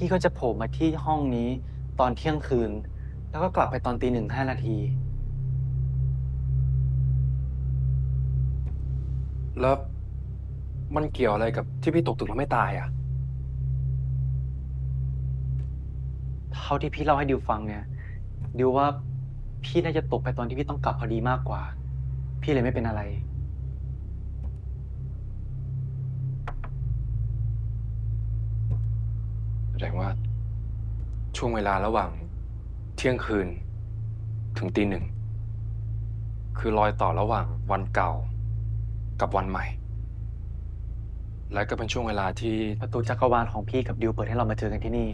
พี่ก็จะโผล่มาที่ห้องนี้ตอนเที่ยงคืน แล้วก็กลับไปตอนตีหนึ่งห้านาที แล้วมันเกี่ยวอะไรกับที่พี่ตกตึกแล้วไม่ตายอะ เท่าที่พี่เล่าให้ดิวฟังเนี่ย ดิวว่าพี่น่าจะตกไปตอนที่พี่ต้องกลับพอดีมากกว่า พี่เลยไม่เป็นอะไร แสดงว่าช่วงเวลาระหว่างเที่ยงคืนถึงตีหนึ่ง คือรอยต่อระหว่างวันเก่ากับวันใหม่ และก็เป็นช่วงเวลาที่ประตูจักรวาลของพี่กับดิวเปิดให้เรามาเจอกันที่นี่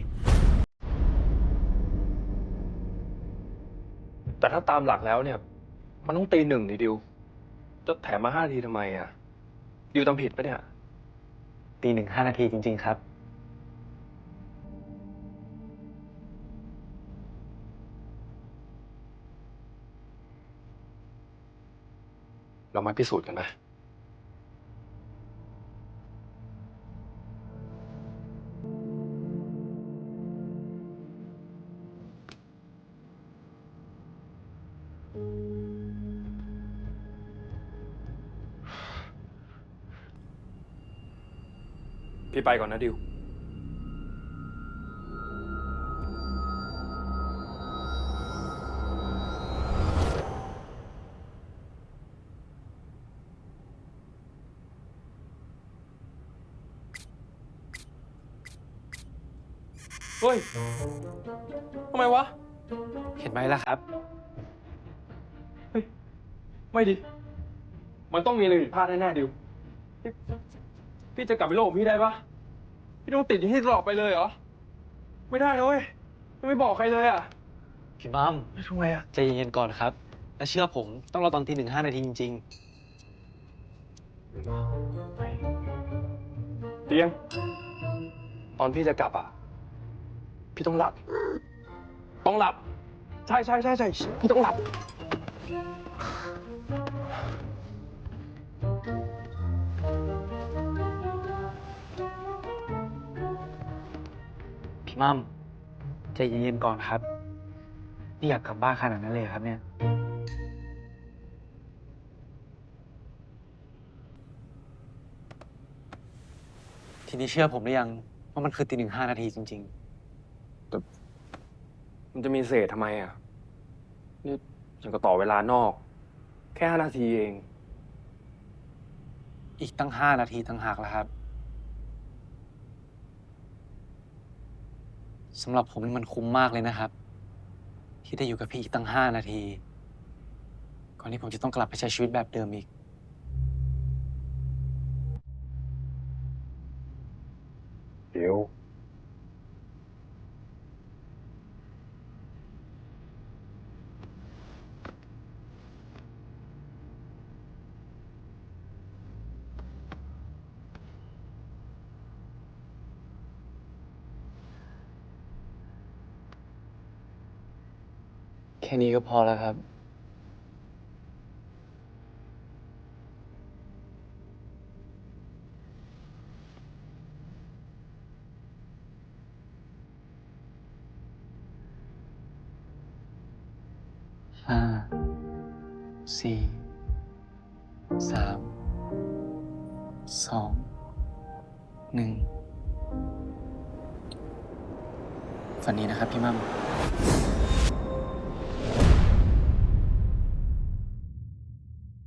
แต่ถ้าตามหลักแล้วเนี่ย มันต้องตีหนึ่งดิดิว จะแถมมาห้าทีทำไมอะ ดิวทำผิดปะเนี่ย ตีหนึ่งห้านาทีจริง ๆ ครับ เรามาพิสูจน์กันไหมพี่ไปก่อนนะดิว ฮ้ยทำไมวะ เห็นไหมล่ะครับไม่ดิ มันต้องมีอะไรผิดพลาดแน่ๆดิวพี่พี่จะกลับไปโลกของพี่ได้ปะพี่ต้องติดอย่างที่หลอกไปเลยเหรอ ไม่ได้นะเว้ยไม่บอกใครเลยอะพี่มัมทำไมอะใจเย็นๆก่อนครับ และเชื่อผมต้องรอตอนตีหนึ่งห้านาทีจริงเตียง ตอนพี่จะกลับอะ พี่ต้องหลับ ต้องหลับ ใช่ใช่ใช่ใช่พี่ต้องหลับ พี่มัมใจเย็นๆก่อนครับ นี่อยากกลับบ้านขนาดนั้นเลยเหรอครับเนี่ย ทีนี้เชื่อผมหรือยังว่ามันคือตีหนึ่งห้านาทีจริง ๆ มันจะมีเศษทำไมอะ นี่ยังก็ต่อเวลานอก แค่ห้านาทีเองๆอีกตั้งห้านาทีตั้งหากแล้วครับสำหรับผมนี่มันคุ้มมากเลยนะครับ ที่ได้อยู่กับพี่อีกตั้งห้านาที ก่อนที่ผมจะต้องกลับไปใช้ชีวิตแบบเดิมอีก เดี๋ยว แค่นี้ก็พอแล้วครับห้าสี่สามสองหนึ่งฝันนี้นะครับพี่มั่ม